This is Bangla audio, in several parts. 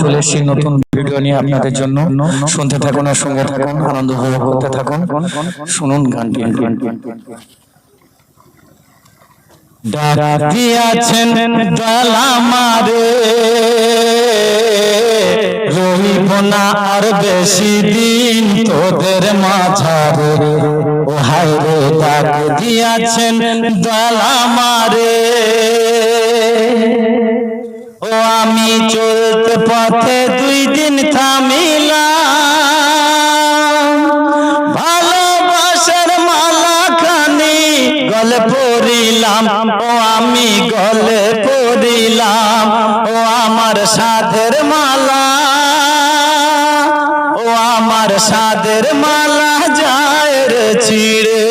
চলে এসেছি নতুন ভিডিও নিয়ে আপনাদের জন্য। শুনতে থাকুন আর সঙ্গে থাকুন, আনন্দ উপভোগ করতে থাকুন। শুনুন গানটি। ডাক দিয়াছেন ডালা মারে রহিব না আর বেশি দিন তোদের মাঝারে। ও রে দিয়াছেন ডালা মারে পথে দুই দিন থামিলাম। ভালোবাসার মালা খানি গলে পড়িলাম। ও আমি গলে পড়িলাম। ও আমার সাধের মালা। ও আমার সাধের মালা যায় ছিড়ে।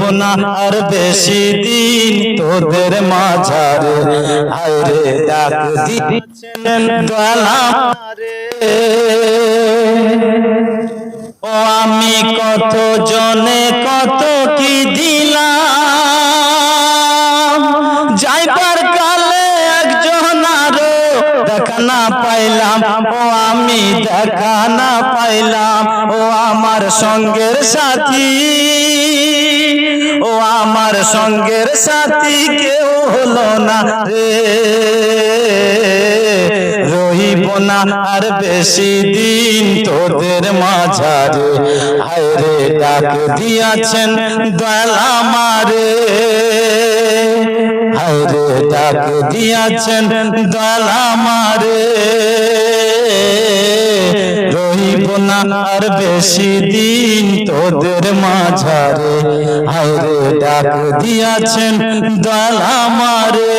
রহিব না আর বেশি দিন তোদের মাঝারে। আরে ডাক দিচ্ছেন ও আমি কত জনে কত কি দিলাম। যাইবার কালে একজন আরও দেখা না পাইলাম। ও আমি দেখা না পাইলাম। ও আমার সঙ্গের সাথী। আমার সঙ্গের সাথী কেউ হলো না রে। রহিব না আর বেশি দিন তোদের মাঝারে। হায় রে ডাক দিয়াছেন দয়ালা মারে হায় রে ডাক দিয়াছেন দয়ালা মারে না আর বেশি দিন তোদের মাঝারে। হায় রে ডাক দিয়াছেন দয়ালা মারে